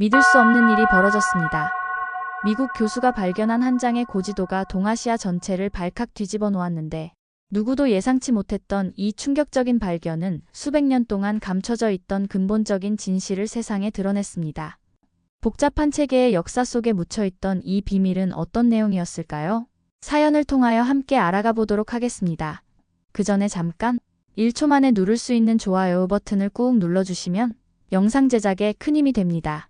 믿을 수 없는 일이 벌어졌습니다. 미국 교수가 발견한 한 장의 고지도가 동아시아 전체를 발칵 뒤집어 놓았는데 누구도 예상치 못했던 이 충격적인 발견은 수백 년 동안 감춰져 있던 근본적인 진실을 세상에 드러냈습니다. 복잡한 체계의 역사 속에 묻혀 있던 이 비밀은 어떤 내용이었을까요? 사연을 통하여 함께 알아가 보도록 하겠습니다. 그 전에 잠깐 1초 만에 누를 수 있는 좋아요 버튼을 꾹 눌러주시면 영상 제작에 큰 힘이 됩니다.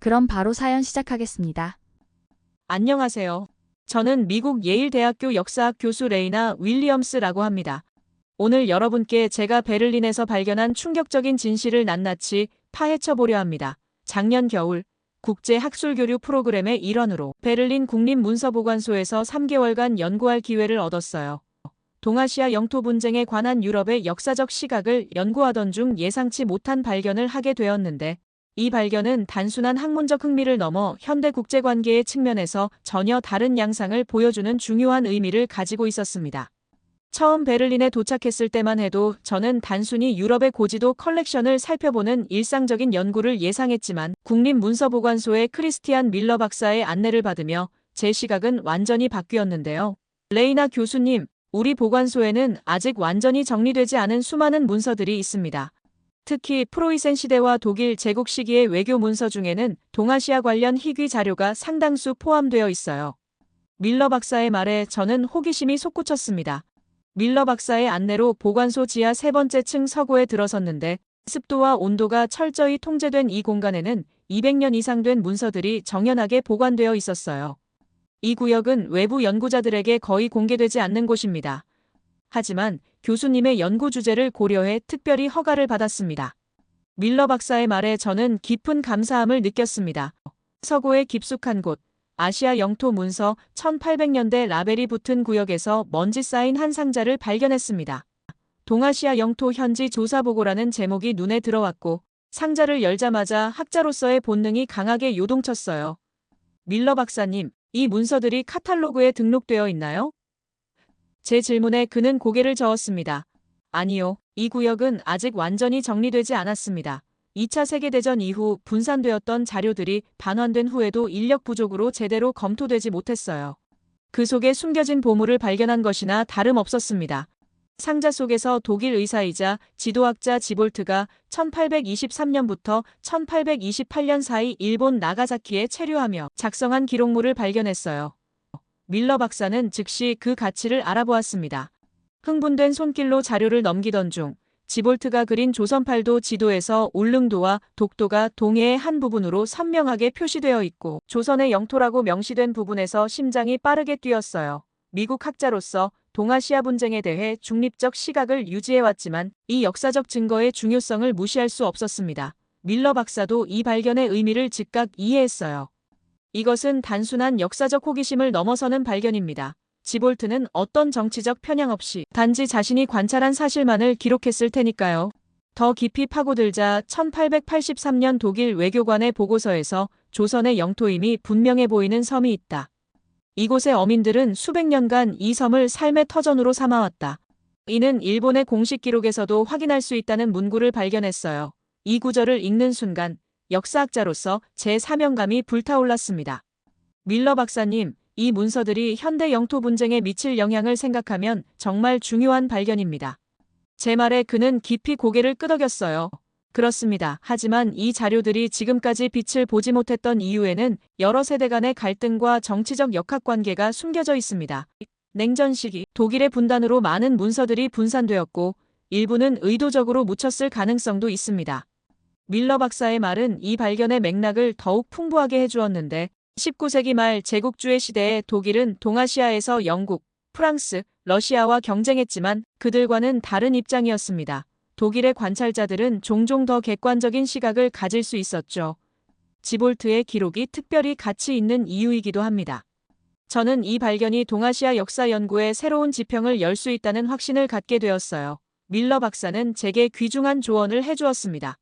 그럼 바로 사연 시작하겠습니다. 안녕하세요. 저는 미국 예일대학교 역사학 교수 레이나 윌리엄스라고 합니다. 오늘 여러분께 제가 베를린에서 발견한 충격적인 진실을 낱낱이 파헤쳐 보려 합니다. 작년 겨울 국제 학술 교류 프로그램의 일원으로 베를린 국립문서보관소에서 3개월간 연구할 기회를 얻었어요. 동아시아 영토 분쟁에 관한 유럽의 역사적 시각을 연구하던 중 예상치 못한 발견을 하게 되었는데 이 발견은 단순한 학문적 흥미를 넘어 현대 국제관계의 측면에서 전혀 다른 양상을 보여주는 중요한 의미를 가지고 있었습니다. 처음 베를린에 도착했을 때만 해도 저는 단순히 유럽의 고지도 컬렉션을 살펴보는 일상적인 연구를 예상했지만 국립문서보관소의 크리스티안 밀러 박사의 안내를 받으며 제 시각은 완전히 바뀌었는데요. 레이나 교수님, 우리 보관소에는 아직 완전히 정리되지 않은 수많은 문서들이 있습니다. 특히 프로이센 시대와 독일 제국 시기의 외교 문서 중에는 동아시아 관련 희귀 자료가 상당수 포함되어 있어요. 밀러 박사의 말에 저는 호기심이 솟구쳤습니다. 밀러 박사의 안내로 보관소 지하 세 번째 층 서고에 들어섰는데 습도와 온도가 철저히 통제된 이 공간에는 200년 이상 된 문서들이 정연하게 보관되어 있었어요. 이 구역은 외부 연구자들에게 거의 공개되지 않는 곳입니다. 하지만 교수님의 연구 주제를 고려해 특별히 허가를 받았습니다. 밀러 박사의 말에 저는 깊은 감사함을 느꼈습니다. 서구의 깊숙한 곳, 아시아 영토 문서 1800년대 라벨이 붙은 구역에서 먼지 쌓인 한 상자를 발견했습니다. 동아시아 영토 현지 조사 보고라는 제목이 눈에 들어왔고 상자를 열자마자 학자로서의 본능이 강하게 요동쳤어요. 밀러 박사님, 이 문서들이 카탈로그에 등록되어 있나요? 제 질문에 그는 고개를 저었습니다. 아니요, 이 구역은 아직 완전히 정리되지 않았습니다. 2차 세계대전 이후 분산되었던 자료들이 반환된 후에도 인력 부족으로 제대로 검토되지 못했어요. 그 속에 숨겨진 보물을 발견한 것이나 다름없었습니다. 상자 속에서 독일 의사이자 지도학자 지볼트가 1823년부터 1828년 사이 일본 나가사키에 체류하며 작성한 기록물을 발견했어요. 밀러 박사는 즉시 그 가치를 알아보았습니다. 흥분된 손길로 자료를 넘기던 중 지볼트가 그린 조선팔도 지도에서 울릉도와 독도가 동해의 한 부분으로 선명하게 표시되어 있고 조선의 영토라고 명시된 부분에서 심장이 빠르게 뛰었어요. 미국 학자로서 동아시아 분쟁에 대해 중립적 시각을 유지해왔지만 이 역사적 증거의 중요성을 무시할 수 없었습니다. 밀러 박사도 이 발견의 의미를 즉각 이해했어요. 이것은 단순한 역사적 호기심을 넘어서는 발견입니다. 지볼트는 어떤 정치적 편향 없이 단지 자신이 관찰한 사실만을 기록했을 테니까요. 더 깊이 파고들자 1883년 독일 외교관의 보고서에서 조선의 영토임이 분명해 보이는 섬이 있다. 이곳의 어민들은 수백 년간 이 섬을 삶의 터전으로 삼아왔다. 이는 일본의 공식 기록에서도 확인할 수 있다는 문구를 발견했어요. 이 구절을 읽는 순간 역사학자로서 제 사명감이 불타올랐습니다. 밀러 박사님, 이 문서들이 현대 영토 분쟁에 미칠 영향을 생각하면 정말 중요한 발견입니다. 제 말에 그는 깊이 고개를 끄덕였어요. 그렇습니다. 하지만 이 자료들이 지금까지 빛을 보지 못했던 이유에는 여러 세대 간의 갈등과 정치적 역학관계가 숨겨져 있습니다. 냉전 시기 독일의 분단으로 많은 문서들이 분산되었고 일부는 의도적으로 묻혔을 가능성도 있습니다. 밀러 박사의 말은 이 발견의 맥락을 더욱 풍부하게 해주었는데 19세기 말 제국주의 시대에 독일은 동아시아에서 영국, 프랑스, 러시아와 경쟁했지만 그들과는 다른 입장이었습니다. 독일의 관찰자들은 종종 더 객관적인 시각을 가질 수 있었죠. 지볼트의 기록이 특별히 가치 있는 이유이기도 합니다. 저는 이 발견이 동아시아 역사 연구의 새로운 지평을 열 수 있다는 확신을 갖게 되었어요. 밀러 박사는 제게 귀중한 조언을 해주었습니다.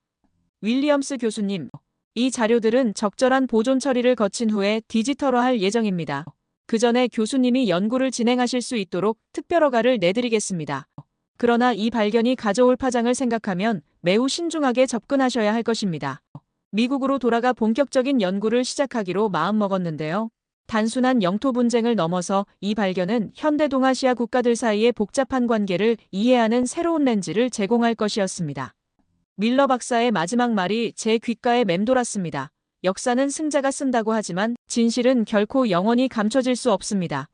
윌리엄스 교수님, 이 자료들은 적절한 보존 처리를 거친 후에 디지털화할 예정입니다. 그 전에 교수님이 연구를 진행하실 수 있도록 특별 허가를 내드리겠습니다. 그러나 이 발견이 가져올 파장을 생각하면 매우 신중하게 접근하셔야 할 것입니다. 미국으로 돌아가 본격적인 연구를 시작하기로 마음먹었는데요. 단순한 영토 분쟁을 넘어서 이 발견은 현대 동아시아 국가들 사이의 복잡한 관계를 이해하는 새로운 렌즈를 제공할 것이었습니다. 밀러 박사의 마지막 말이 제 귓가에 맴돌았습니다. 역사는 승자가 쓴다고 하지만 진실은 결코 영원히 감춰질 수 없습니다.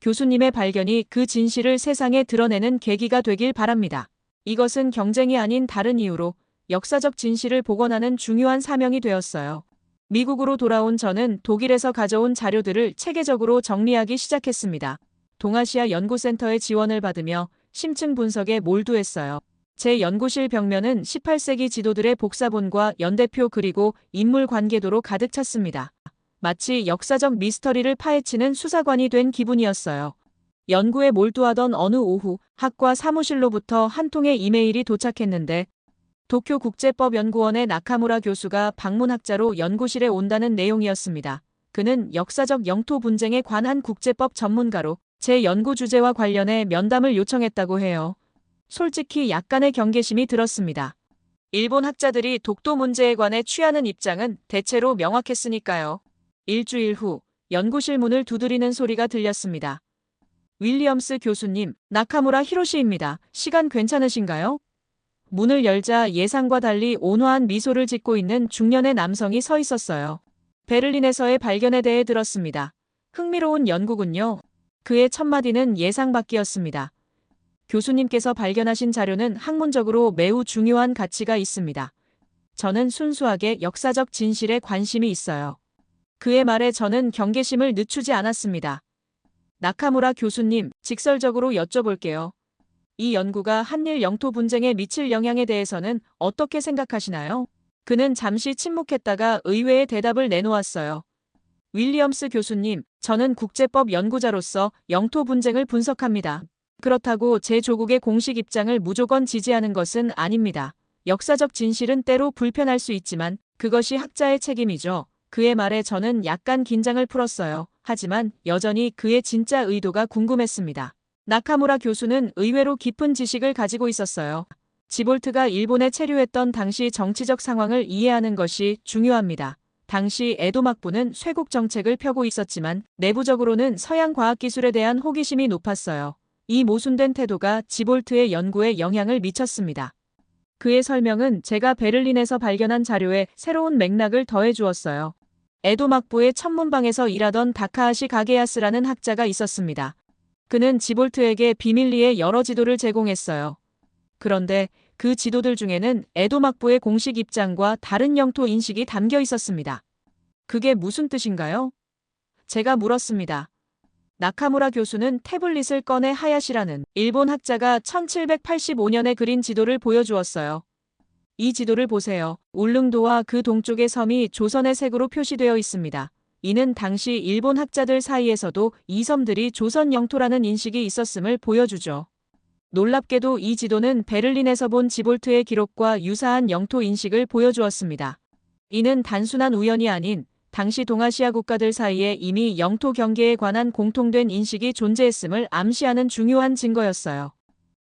교수님의 발견이 그 진실을 세상에 드러내는 계기가 되길 바랍니다. 이것은 경쟁이 아닌 다른 이유로 역사적 진실을 복원하는 중요한 사명이 되었어요. 미국으로 돌아온 저는 독일에서 가져온 자료들을 체계적으로 정리하기 시작했습니다. 동아시아 연구센터의 지원을 받으며 심층 분석에 몰두했어요. 제 연구실 벽면은 18세기 지도들의 복사본과 연대표 그리고 인물 관계도로 가득 찼습니다. 마치 역사적 미스터리를 파헤치는 수사관이 된 기분이었어요. 연구에 몰두하던 어느 오후 학과 사무실로부터 한 통의 이메일이 도착했는데 도쿄 국제법연구원의 나카무라 교수가 방문학자로 연구실에 온다는 내용이었습니다. 그는 역사적 영토 분쟁에 관한 국제법 전문가로 제 연구 주제와 관련해 면담을 요청했다고 해요. 솔직히 약간의 경계심이 들었습니다. 일본 학자들이 독도 문제에 관해 취하는 입장은 대체로 명확했으니까요. 일주일 후 연구실 문을 두드리는 소리가 들렸습니다. 윌리엄스 교수님, 나카무라 히로시입니다. 시간 괜찮으신가요? 문을 열자 예상과 달리 온화한 미소를 짓고 있는 중년의 남성이 서 있었어요. 베를린에서의 발견에 대해 들었습니다. 흥미로운 연구군요. 그의 첫 마디는 예상 밖이었습니다. 교수님께서 발견하신 자료는 학문적으로 매우 중요한 가치가 있습니다. 저는 순수하게 역사적 진실에 관심이 있어요. 그의 말에 저는 경계심을 늦추지 않았습니다. 나카무라 교수님, 직설적으로 여쭤볼게요. 이 연구가 한일 영토 분쟁에 미칠 영향에 대해서는 어떻게 생각하시나요? 그는 잠시 침묵했다가 의외의 대답을 내놓았어요. 윌리엄스 교수님, 저는 국제법 연구자로서 영토 분쟁을 분석합니다. 그렇다고 제 조국의 공식 입장을 무조건 지지하는 것은 아닙니다. 역사적 진실은 때로 불편할 수 있지만 그것이 학자의 책임이죠. 그의 말에 저는 약간 긴장을 풀었어요. 하지만 여전히 그의 진짜 의도가 궁금했습니다. 나카무라 교수는 의외로 깊은 지식을 가지고 있었어요. 지볼트가 일본에 체류했던 당시 정치적 상황을 이해하는 것이 중요합니다. 당시 에도 막부는 쇄국 정책을 펴고 있었지만 내부적으로는 서양 과학기술에 대한 호기심이 높았어요. 이 모순된 태도가 지볼트의 연구에 영향을 미쳤습니다. 그의 설명은 제가 베를린에서 발견한 자료에 새로운 맥락을 더해 주었어요. 에도 막부의 천문방에서 일하던 다카하시 가게야스라는 학자가 있었습니다. 그는 지볼트에게 비밀리에 여러 지도를 제공했어요. 그런데 그 지도들 중에는 에도 막부의 공식 입장과 다른 영토 인식이 담겨 있었습니다. 그게 무슨 뜻인가요? 제가 물었습니다. 나카무라 교수는 태블릿을 꺼내 하야시라는 일본 학자가 1785년에 그린 지도를 보여주었어요. 이 지도를 보세요. 울릉도와 그 동쪽의 섬이 조선의 색으로 표시되어 있습니다. 이는 당시 일본 학자들 사이에서도 이 섬들이 조선 영토라는 인식이 있었음을 보여주죠. 놀랍게도 이 지도는 베를린에서 본 지볼트의 기록과 유사한 영토 인식을 보여주었습니다. 이는 단순한 우연이 아닌 당시 동아시아 국가들 사이에 이미 영토 경계에 관한 공통된 인식이 존재했음을 암시하는 중요한 증거였어요.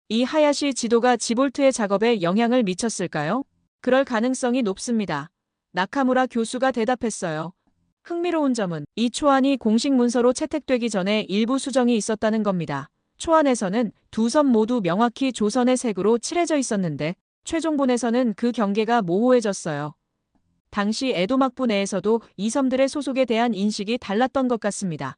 이 하야시 지도가 지볼트의 작업에 영향을 미쳤을까요? 그럴 가능성이 높습니다. 나카무라 교수가 대답했어요. 흥미로운 점은 이 초안이 공식 문서로 채택되기 전에 일부 수정이 있었다는 겁니다. 초안에서는 두 섬 모두 명확히 조선의 색으로 칠해져 있었는데 최종본에서는 그 경계가 모호해졌어요. 당시 에도 막부 내에서도 이 섬들의 소속에 대한 인식이 달랐던 것 같습니다.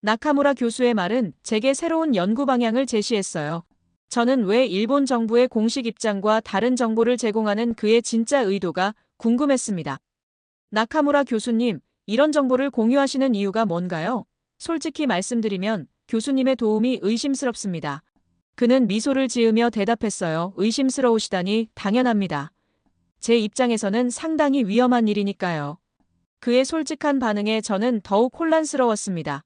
나카무라 교수의 말은 제게 새로운 연구 방향을 제시했어요. 저는 왜 일본 정부의 공식 입장과 다른 정보를 제공하는 그의 진짜 의도가 궁금했습니다. 나카무라 교수님, 이런 정보를 공유하시는 이유가 뭔가요? 솔직히 말씀드리면 교수님의 도움이 의심스럽습니다. 그는 미소를 지으며 대답했어요. 의심스러우시다니 당연합니다. 제 입장에서는 상당히 위험한 일이니까요. 그의 솔직한 반응에 저는 더욱 혼란스러웠습니다.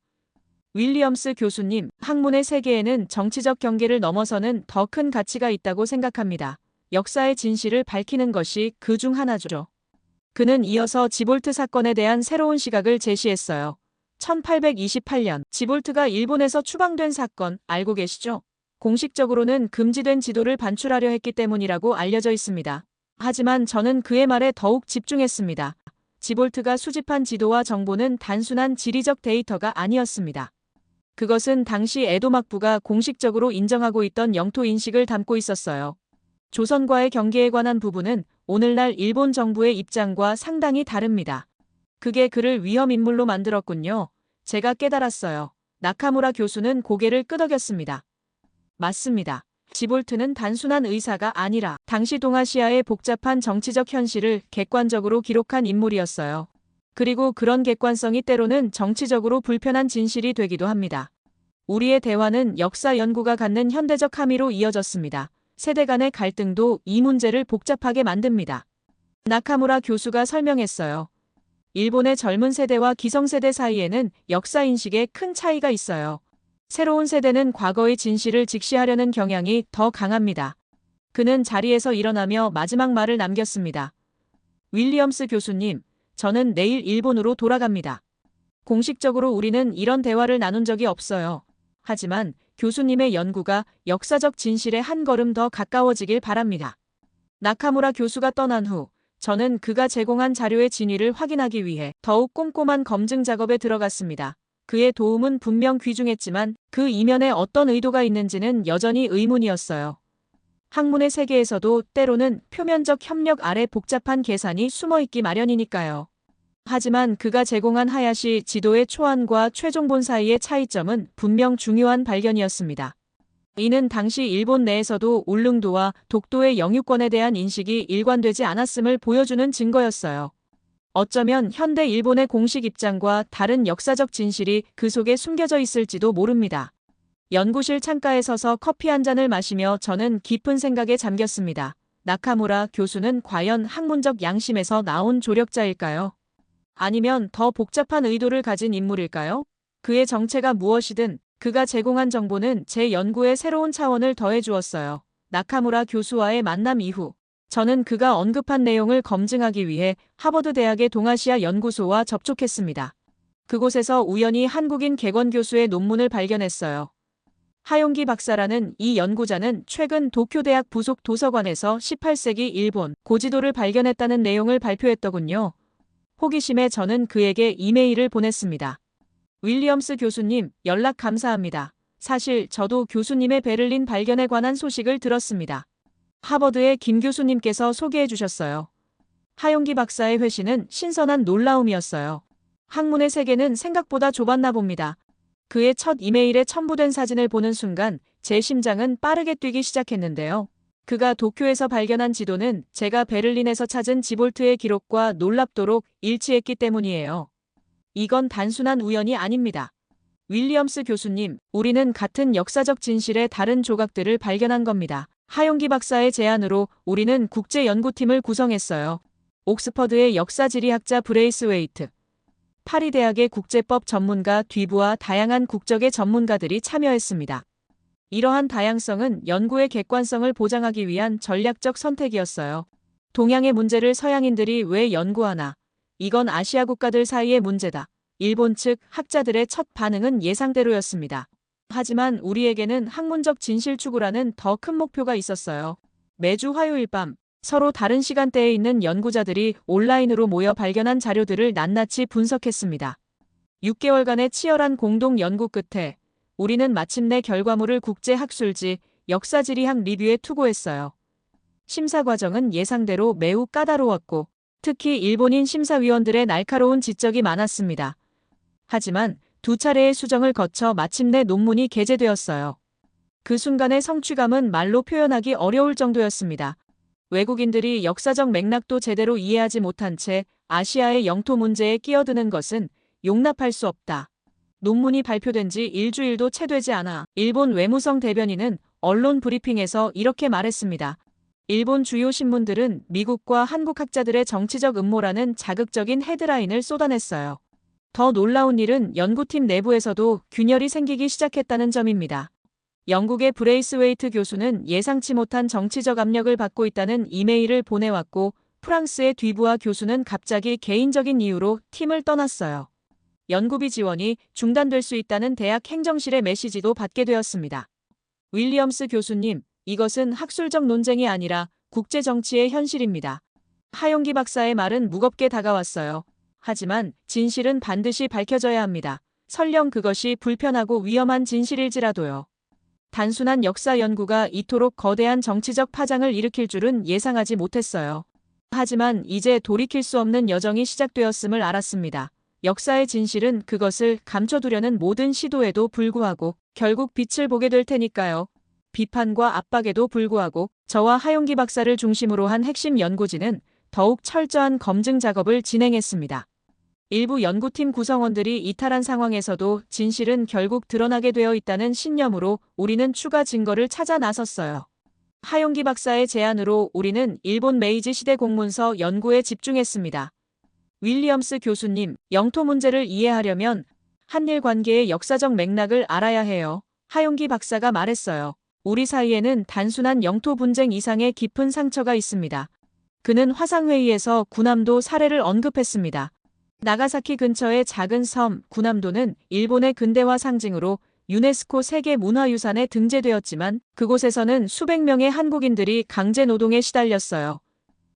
윌리엄스 교수님, 학문의 세계에는 정치적 경계를 넘어서는 더 큰 가치가 있다고 생각합니다. 역사의 진실을 밝히는 것이 그 중 하나죠. 그는 이어서 지볼트 사건에 대한 새로운 시각을 제시했어요. 1828년 지볼트가 일본에서 추방된 사건 알고 계시죠? 공식적으로는 금지된 지도를 반출하려 했기 때문이라고 알려져 있습니다. 하지만 저는 그의 말에 더욱 집중했습니다. 지볼트가 수집한 지도와 정보는 단순한 지리적 데이터가 아니었습니다. 그것은 당시 에도막부가 공식적으로 인정하고 있던 영토 인식을 담고 있었어요. 조선과의 경계에 관한 부분은 오늘날 일본 정부의 입장과 상당히 다릅니다. 그게 그를 위험 인물로 만들었군요. 제가 깨달았어요. 나카무라 교수는 고개를 끄덕였습니다. 맞습니다. 지볼트는 단순한 의사가 아니라 당시 동아시아의 복잡한 정치적 현실을 객관적으로 기록한 인물이었어요. 그리고 그런 객관성이 때로는 정치적으로 불편한 진실이 되기도 합니다. 우리의 대화는 역사 연구가 갖는 현대적 함의로 이어졌습니다. 세대 간의 갈등도 이 문제를 복잡하게 만듭니다. 나카무라 교수가 설명했어요. 일본의 젊은 세대와 기성세대 사이에는 역사인식에 큰 차이가 있어요. 새로운 세대는 과거의 진실을 직시하려는 경향이 더 강합니다. 그는 자리에서 일어나며 마지막 말을 남겼습니다. 윌리엄스 교수님, 저는 내일 일본으로 돌아갑니다. 공식적으로 우리는 이런 대화를 나눈 적이 없어요. 하지만 교수님의 연구가 역사적 진실에 한 걸음 더 가까워지길 바랍니다. 나카무라 교수가 떠난 후 저는 그가 제공한 자료의 진위를 확인하기 위해 더욱 꼼꼼한 검증 작업에 들어갔습니다. 그의 도움은 분명 귀중했지만 그 이면에 어떤 의도가 있는지는 여전히 의문이었어요. 학문의 세계에서도 때로는 표면적 협력 아래 복잡한 계산이 숨어 있기 마련이니까요. 하지만 그가 제공한 하야시 지도의 초안과 최종본 사이의 차이점은 분명 중요한 발견이었습니다. 이는 당시 일본 내에서도 울릉도와 독도의 영유권에 대한 인식이 일관되지 않았음을 보여주는 증거였어요. 어쩌면 현대 일본의 공식 입장과 다른 역사적 진실이 그 속에 숨겨져 있을지도 모릅니다. 연구실 창가에 서서 커피 한 잔을 마시며 저는 깊은 생각에 잠겼습니다. 나카무라 교수는 과연 학문적 양심에서 나온 조력자일까요? 아니면 더 복잡한 의도를 가진 인물일까요? 그의 정체가 무엇이든 그가 제공한 정보는 제 연구에 새로운 차원을 더해 주었어요. 나카무라 교수와의 만남 이후 저는 그가 언급한 내용을 검증하기 위해 하버드 대학의 동아시아 연구소와 접촉했습니다. 그곳에서 우연히 한국인 개건 교수의 논문을 발견했어요. 하용기 박사라는 이 연구자는 최근 도쿄대학 부속 도서관에서 18세기 일본 고지도를 발견했다는 내용을 발표했더군요. 호기심에 저는 그에게 이메일을 보냈습니다. 윌리엄스 교수님, 연락 감사합니다. 사실 저도 교수님의 베를린 발견에 관한 소식을 들었습니다. 하버드의 김 교수님께서 소개해 주셨어요. 하용기 박사의 회신은 신선한 놀라움이었어요. 학문의 세계는 생각보다 좁았나 봅니다. 그의 첫 이메일에 첨부된 사진을 보는 순간 제 심장은 빠르게 뛰기 시작했는데요. 그가 도쿄에서 발견한 지도는 제가 베를린에서 찾은 지볼트의 기록과 놀랍도록 일치했기 때문이에요. 이건 단순한 우연이 아닙니다. 윌리엄스 교수님, 우리는 같은 역사적 진실의 다른 조각들을 발견한 겁니다. 하용기 박사의 제안으로 우리는 국제연구팀을 구성했어요. 옥스퍼드의 역사지리학자 브레이스웨이트, 파리대학의 국제법 전문가 뒤부와 다양한 국적의 전문가들이 참여했습니다. 이러한 다양성은 연구의 객관성을 보장하기 위한 전략적 선택이었어요. 동양의 문제를 서양인들이 왜 연구하나? 이건 아시아 국가들 사이의 문제다. 일본 측 학자들의 첫 반응은 예상대로였습니다. 하지만 우리에게는 학문적 진실 추구라는 더 큰 목표가 있었어요. 매주 화요일 밤 서로 다른 시간대에 있는 연구자들이 온라인으로 모여 발견한 자료들을 낱낱이 분석했습니다. 6개월간의 치열한 공동 연구 끝에 우리는 마침내 결과물을 국제학술지 역사지리학 리뷰에 투고했어요. 심사 과정은 예상대로 매우 까다로웠고 특히 일본인 심사위원들의 날카로운 지적이 많았습니다. 하지만 두 차례의 수정을 거쳐 마침내 논문이 게재되었어요. 그 순간의 성취감은 말로 표현하기 어려울 정도였습니다. 외국인들이 역사적 맥락도 제대로 이해하지 못한 채 아시아의 영토 문제에 끼어드는 것은 용납할 수 없다. 논문이 발표된 지 일주일도 채 되지 않아 일본 외무성 대변인은 언론 브리핑에서 이렇게 말했습니다. 일본 주요 신문들은 미국과 한국 학자들의 정치적 음모라는 자극적인 헤드라인을 쏟아냈어요. 더 놀라운 일은 연구팀 내부에서도 균열이 생기기 시작했다는 점입니다. 영국의 브레이스웨이트 교수는 예상치 못한 정치적 압력을 받고 있다는 이메일을 보내왔고 프랑스의 뒤부아 교수는 갑자기 개인적인 이유로 팀을 떠났어요. 연구비 지원이 중단될 수 있다는 대학 행정실의 메시지도 받게 되었습니다. 윌리엄스 교수님, 이것은 학술적 논쟁이 아니라 국제 정치의 현실입니다. 하용기 박사의 말은 무겁게 다가왔어요. 하지만 진실은 반드시 밝혀져야 합니다. 설령 그것이 불편하고 위험한 진실일지라도요. 단순한 역사 연구가 이토록 거대한 정치적 파장을 일으킬 줄은 예상하지 못했어요. 하지만 이제 돌이킬 수 없는 여정이 시작되었음을 알았습니다. 역사의 진실은 그것을 감춰두려는 모든 시도에도 불구하고 결국 빛을 보게 될 테니까요. 비판과 압박에도 불구하고 저와 하용기 박사를 중심으로 한 핵심 연구진은 더욱 철저한 검증 작업을 진행했습니다. 일부 연구팀 구성원들이 이탈한 상황에서도 진실은 결국 드러나게 되어 있다는 신념으로 우리는 추가 증거를 찾아 나섰어요. 하용기 박사의 제안으로 우리는 일본 메이지 시대 공문서 연구에 집중했습니다. 윌리엄스 교수님, 영토 문제를 이해하려면 한일 관계의 역사적 맥락을 알아야 해요. 하용기 박사가 말했어요. 우리 사이에는 단순한 영토 분쟁 이상의 깊은 상처가 있습니다. 그는 화상회의에서 구남도 사례를 언급했습니다. 나가사키 근처의 작은 섬 구남도는 일본의 근대화 상징으로 유네스코 세계 문화유산에 등재되었지만 그곳에서는 수백 명의 한국인들이 강제 노동에 시달렸어요.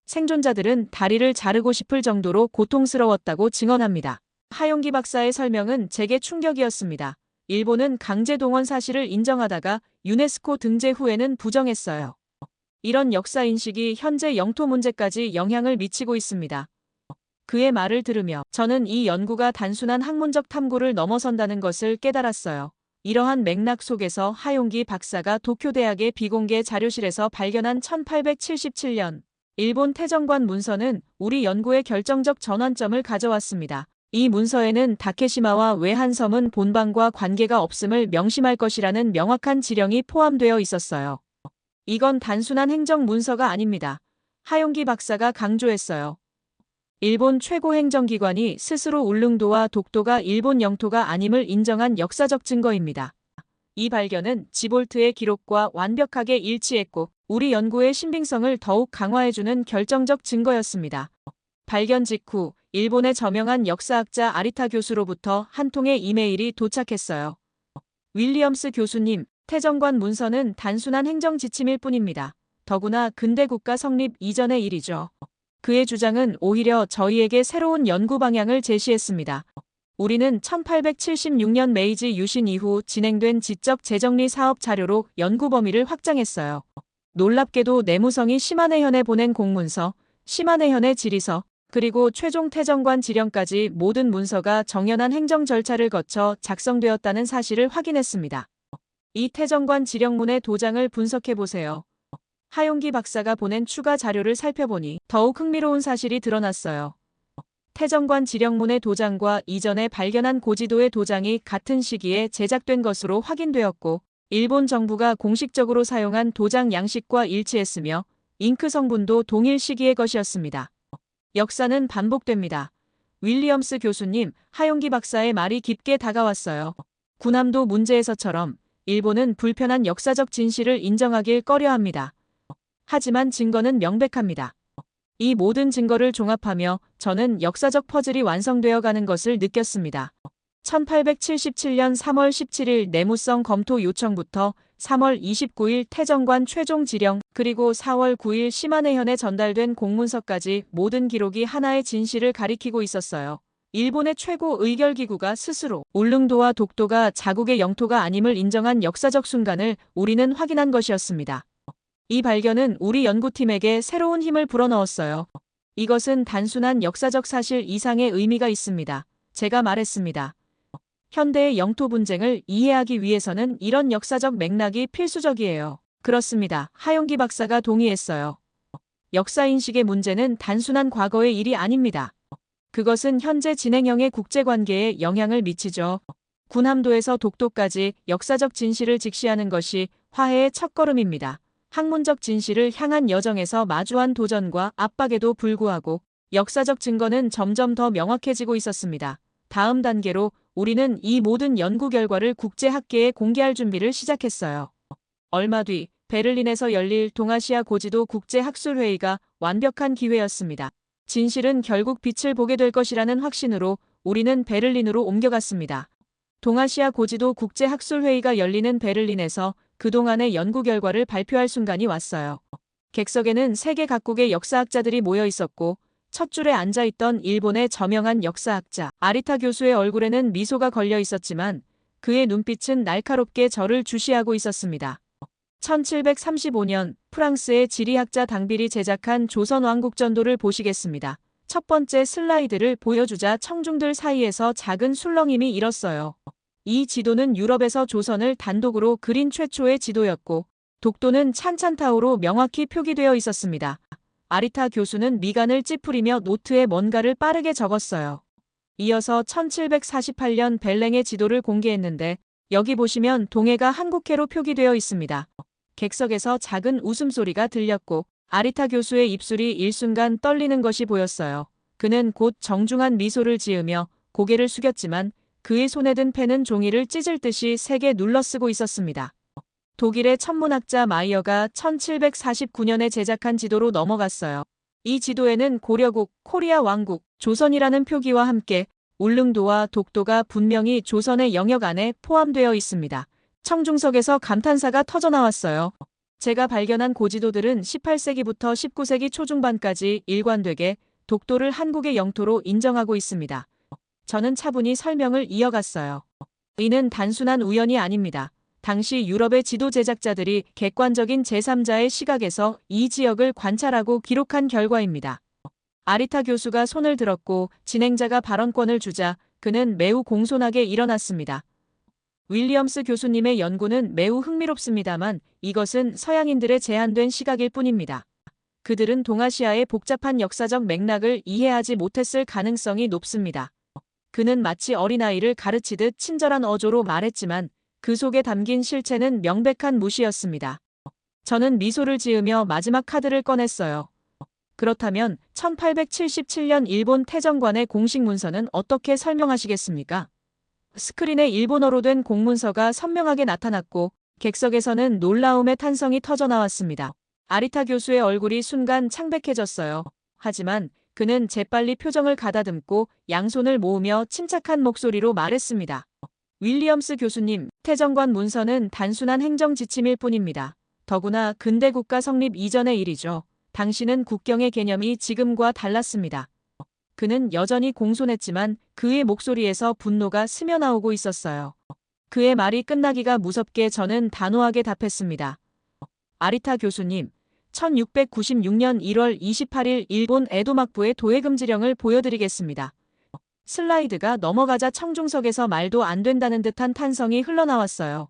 생존자들은 다리를 자르고 싶을 정도로 고통스러웠다고 증언합니다. 하용기 박사의 설명은 제게 충격이었습니다. 일본은 강제 동원 사실을 인정하다가 유네스코 등재 후에는 부정했어요. 이런 역사 인식이 현재 영토 문제까지 영향을 미치고 있습니다. 그의 말을 들으며 저는 이 연구가 단순한 학문적 탐구를 넘어선다는 것을 깨달았어요. 이러한 맥락 속에서 하용기 박사가 도쿄대학의 비공개 자료실에서 발견한 1877년 일본 태정관 문서는 우리 연구의 결정적 전환점을 가져왔습니다. 이 문서에는 다케시마와 외한섬은 본방과 관계가 없음을 명심할 것이라는 명확한 지령이 포함되어 있었어요. 이건 단순한 행정 문서가 아닙니다. 하용기 박사가 강조했어요. 일본 최고 행정기관이 스스로 울릉도와 독도가 일본 영토가 아님을 인정한 역사적 증거입니다. 이 발견은 지볼트의 기록과 완벽하게 일치했고 우리 연구의 신빙성을 더욱 강화해주는 결정적 증거였습니다. 발견 직후 일본의 저명한 역사학자 아리타 교수로부터 한 통의 이메일이 도착했어요. 윌리엄스 교수님, 태정관 문서는 단순한 행정 지침일 뿐입니다. 더구나 근대 국가 성립 이전의 일이죠. 그의 주장은 오히려 저희에게 새로운 연구 방향을 제시했습니다. 우리는 1876년 메이지 유신 이후 진행된 지적 재정리 사업 자료로 연구 범위를 확장했어요. 놀랍게도 내무성이 시마네현에 보낸 공문서, 시마네현의 지리서, 그리고 최종 태정관 지령까지 모든 문서가 정연한 행정 절차를 거쳐 작성되었다는 사실을 확인했습니다. 이 태정관 지령문의 도장을 분석해 보세요. 하용기 박사가 보낸 추가 자료를 살펴보니 더욱 흥미로운 사실이 드러났어요. 태정관 지령문의 도장과 이전에 발견한 고지도의 도장이 같은 시기에 제작된 것으로 확인되었고 일본 정부가 공식적으로 사용한 도장 양식과 일치했으며 잉크 성분도 동일 시기의 것이었습니다. 역사는 반복됩니다. 윌리엄스 교수님, 하용기 박사의 말이 깊게 다가왔어요. 군함도 문제에서처럼 일본은 불편한 역사적 진실을 인정하길 꺼려합니다. 하지만 증거는 명백합니다. 이 모든 증거를 종합하며 저는 역사적 퍼즐이 완성되어 가는 것을 느꼈습니다. 1877년 3월 17일 내무성 검토 요청부터 3월 29일 태정관 최종 지령 그리고 4월 9일 시마네현에 전달된 공문서까지 모든 기록이 하나의 진실을 가리키고 있었어요. 일본의 최고 의결기구가 스스로 울릉도와 독도가 자국의 영토가 아님을 인정한 역사적 순간을 우리는 확인한 것이었습니다. 이 발견은 우리 연구팀에게 새로운 힘을 불어넣었어요. 이것은 단순한 역사적 사실 이상의 의미가 있습니다. 제가 말했습니다. 현대의 영토 분쟁을 이해하기 위해서는 이런 역사적 맥락이 필수적이에요. 그렇습니다. 하용기 박사가 동의했어요. 역사인식의 문제는 단순한 과거의 일이 아닙니다. 그것은 현재 진행형의 국제관계에 영향을 미치죠. 군함도에서 독도까지 역사적 진실을 직시하는 것이 화해의 첫걸음입니다. 학문적 진실을 향한 여정에서 마주한 도전과 압박에도 불구하고 역사적 증거는 점점 더 명확해지고 있었습니다. 다음 단계로 우리는 이 모든 연구 결과를 국제학계에 공개할 준비를 시작했어요. 얼마 뒤 베를린에서 열릴 동아시아 고지도 국제학술회의가 완벽한 기회였습니다. 진실은 결국 빛을 보게 될 것이라는 확신으로 우리는 베를린으로 옮겨갔습니다. 동아시아 고지도 국제학술회의가 열리는 베를린에서 그동안의 연구 결과를 발표할 순간이 왔어요. 객석에는 세계 각국의 역사학자들이 모여 있었고 첫 줄에 앉아 있던 일본의 저명한 역사학자 아리타 교수의 얼굴에는 미소가 걸려 있었지만 그의 눈빛은 날카롭게 저를 주시하고 있었습니다. 1735년 프랑스의 지리학자 당빌이 제작한 조선 왕국 전도를 보시겠습니다. 첫 번째 슬라이드를 보여주자 청중들 사이에서 작은 술렁임이 일었어요. 이 지도는 유럽에서 조선을 단독으로 그린 최초의 지도였고 독도는 찬찬타오로 명확히 표기되어 있었습니다. 아리타 교수는 미간을 찌푸리며 노트에 뭔가를 빠르게 적었어요. 이어서 1748년 벨랭의 지도를 공개했는데 여기 보시면 동해가 한국해로 표기되어 있습니다. 객석에서 작은 웃음소리가 들렸고 아리타 교수의 입술이 일순간 떨리는 것이 보였어요. 그는 곧 정중한 미소를 지으며 고개를 숙였지만 그의 손에 든 펜은 종이를 찢을 듯이 세게 눌러쓰고 있었습니다. 독일의 천문학자 마이어가 1749년에 제작한 지도로 넘어갔어요. 이 지도에는 고려국, 코리아 왕국, 조선이라는 표기와 함께 울릉도와 독도가 분명히 조선의 영역 안에 포함되어 있습니다. 청중석에서 감탄사가 터져나왔어요. 제가 발견한 고지도들은 18세기부터 19세기 초중반까지 일관되게 독도를 한국의 영토로 인정하고 있습니다. 저는 차분히 설명을 이어갔어요. 이는 단순한 우연이 아닙니다. 당시 유럽의 지도 제작자들이 객관적인 제3자의 시각에서 이 지역을 관찰하고 기록한 결과입니다. 아리타 교수가 손을 들었고 진행자가 발언권을 주자 그는 매우 공손하게 일어났습니다. 윌리엄스 교수님의 연구는 매우 흥미롭습니다만 이것은 서양인들의 제한된 시각일 뿐입니다. 그들은 동아시아의 복잡한 역사적 맥락을 이해하지 못했을 가능성이 높습니다. 그는 마치 어린아이를 가르치듯 친절한 어조로 말했지만 그 속에 담긴 실체는 명백한 무시였습니다. 저는 미소를 지으며 마지막 카드를 꺼냈어요. 그렇다면 1877년 일본 태정관의 공식 문서는 어떻게 설명하시겠습니까? 스크린에 일본어로 된 공문서가 선명하게 나타났고 객석에서는 놀라움의 탄성이 터져나왔습니다. 아리타 교수의 얼굴이 순간 창백해졌어요. 하지만 그는 재빨리 표정을 가다듬고 양손을 모으며 침착한 목소리로 말했습니다. 윌리엄스 교수님, 태정관 문서는 단순한 행정 지침일 뿐입니다. 더구나 근대 국가 성립 이전의 일이죠. 당신은 국경의 개념이 지금과 달랐습니다. 그는 여전히 공손했지만 그의 목소리에서 분노가 스며나오고 있었어요. 그의 말이 끝나기가 무섭게 저는 단호하게 답했습니다. 아리타 교수님, 1696년 1월 28일 일본 에도막부의 도해금지령을 보여드리겠습니다. 슬라이드가 넘어가자 청중석에서 말도 안 된다는 듯한 탄성이 흘러나왔어요.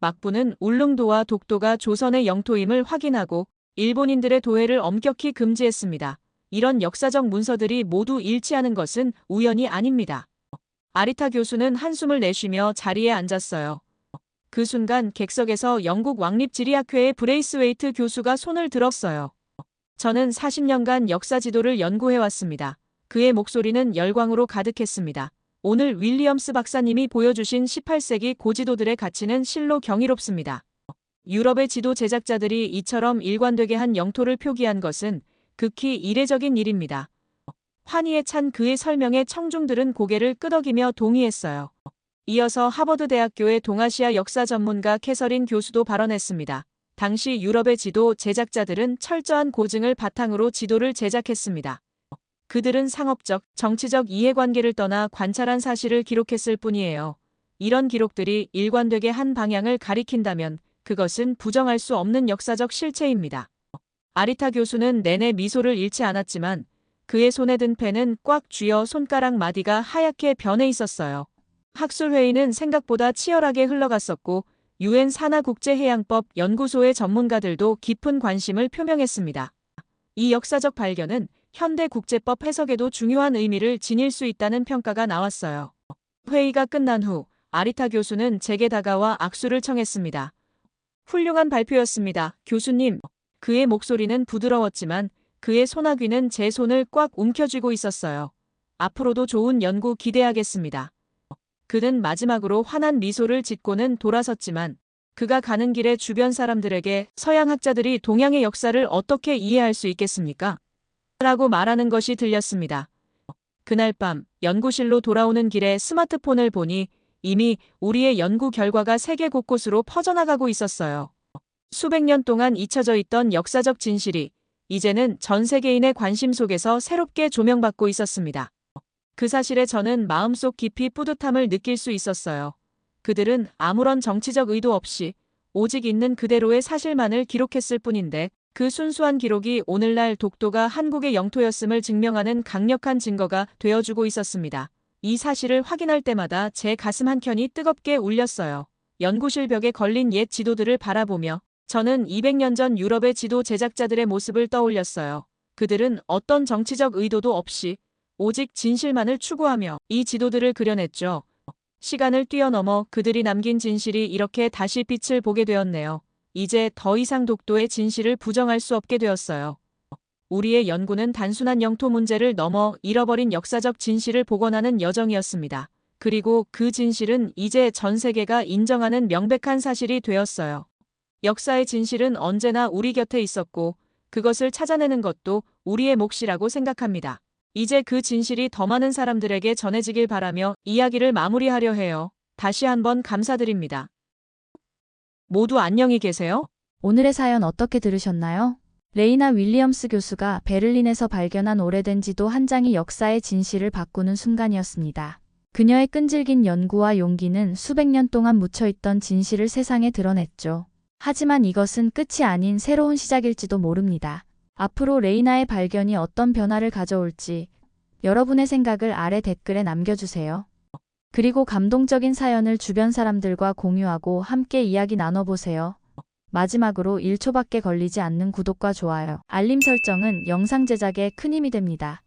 막부는 울릉도와 독도가 조선의 영토임을 확인하고 일본인들의 도해를 엄격히 금지했습니다. 이런 역사적 문서들이 모두 일치하는 것은 우연이 아닙니다. 아리타 교수는 한숨을 내쉬며 자리에 앉았어요. 그 순간 객석에서 영국 왕립지리학회의 브레이스웨이트 교수가 손을 들었어요. 저는 40년간 역사 지도를 연구해왔습니다. 그의 목소리는 열광으로 가득했습니다. 오늘 윌리엄스 박사님이 보여주신 18세기 고지도들의 가치는 실로 경이롭습니다. 유럽의 지도 제작자들이 이처럼 일관되게 한 영토를 표기한 것은 극히 이례적인 일입니다. 환희에 찬 그의 설명에 청중들은 고개를 끄덕이며 동의했어요. 이어서 하버드 대학교의 동아시아 역사 전문가 캐서린 교수도 발언했습니다. 당시 유럽의 지도 제작자들은 철저한 고증을 바탕으로 지도를 제작했습니다. 그들은 상업적, 정치적 이해관계를 떠나 관찰한 사실을 기록했을 뿐이에요. 이런 기록들이 일관되게 한 방향을 가리킨다면 그것은 부정할 수 없는 역사적 실체입니다. 아리타 교수는 내내 미소를 잃지 않았지만 그의 손에 든 펜은 꽉 쥐어 손가락 마디가 하얗게 변해 있었어요. 학술회의는 생각보다 치열하게 흘러갔었고 유엔 산하국제해양법 연구소의 전문가들도 깊은 관심을 표명했습니다. 이 역사적 발견은 현대 국제법 해석에도 중요한 의미를 지닐 수 있다는 평가가 나왔어요. 회의가 끝난 후 아리타 교수는 제게 다가와 악수를 청했습니다. 훌륭한 발표였습니다. 교수님. 그의 목소리는 부드러웠지만 그의 소나귀는 제 손을 꽉 움켜쥐고 있었어요. 앞으로도 좋은 연구 기대하겠습니다. 그는 마지막으로 환한 미소를 짓고는 돌아섰지만 그가 가는 길에 주변 사람들에게 서양 학자들이 동양의 역사를 어떻게 이해할 수 있겠습니까? 라고 말하는 것이 들렸습니다. 그날 밤 연구실로 돌아오는 길에 스마트폰을 보니 이미 우리의 연구 결과가 세계 곳곳으로 퍼져나가고 있었어요. 수백 년 동안 잊혀져 있던 역사적 진실이 이제는 전 세계인의 관심 속에서 새롭게 조명받고 있었습니다. 그 사실에 저는 마음속 깊이 뿌듯함을 느낄 수 있었어요. 그들은 아무런 정치적 의도 없이 오직 있는 그대로의 사실만을 기록했을 뿐인데 그 순수한 기록이 오늘날 독도가 한국의 영토였음을 증명하는 강력한 증거가 되어주고 있었습니다. 이 사실을 확인할 때마다 제 가슴 한켠이 뜨겁게 울렸어요. 연구실 벽에 걸린 옛 지도들을 바라보며 저는 200년 전 유럽의 지도 제작자들의 모습을 떠올렸어요. 그들은 어떤 정치적 의도도 없이 오직 진실만을 추구하며 이 지도들을 그려냈죠. 시간을 뛰어넘어 그들이 남긴 진실이 이렇게 다시 빛을 보게 되었네요. 이제 더 이상 독도의 진실을 부정할 수 없게 되었어요. 우리의 연구는 단순한 영토 문제를 넘어 잃어버린 역사적 진실을 복원하는 여정이었습니다. 그리고 그 진실은 이제 전 세계가 인정하는 명백한 사실이 되었어요. 역사의 진실은 언제나 우리 곁에 있었고 그것을 찾아내는 것도 우리의 몫이라고 생각합니다. 이제 그 진실이 더 많은 사람들에게 전해지길 바라며 이야기를 마무리하려 해요. 다시 한번 감사드립니다. 모두 안녕히 계세요. 오늘의 사연 어떻게 들으셨나요? 레이나 윌리엄스 교수가 베를린에서 발견한 오래된 지도 한 장이 역사의 진실을 바꾸는 순간이었습니다. 그녀의 끈질긴 연구와 용기는 수백 년 동안 묻혀있던 진실을 세상에 드러냈죠. 하지만 이것은 끝이 아닌 새로운 시작일지도 모릅니다. 앞으로 레이나의 발견이 어떤 변화를 가져올지 여러분의 생각을 아래 댓글에 남겨주세요. 그리고 감동적인 사연을 주변 사람들과 공유하고 함께 이야기 나눠보세요. 마지막으로 1초밖에 걸리지 않는 구독과 좋아요, 알림 설정은 영상 제작에 큰 힘이 됩니다.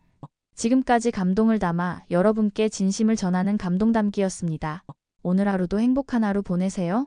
지금까지 감동을 담아 여러분께 진심을 전하는 감동 담기였습니다. 오늘 하루도 행복한 하루 보내세요.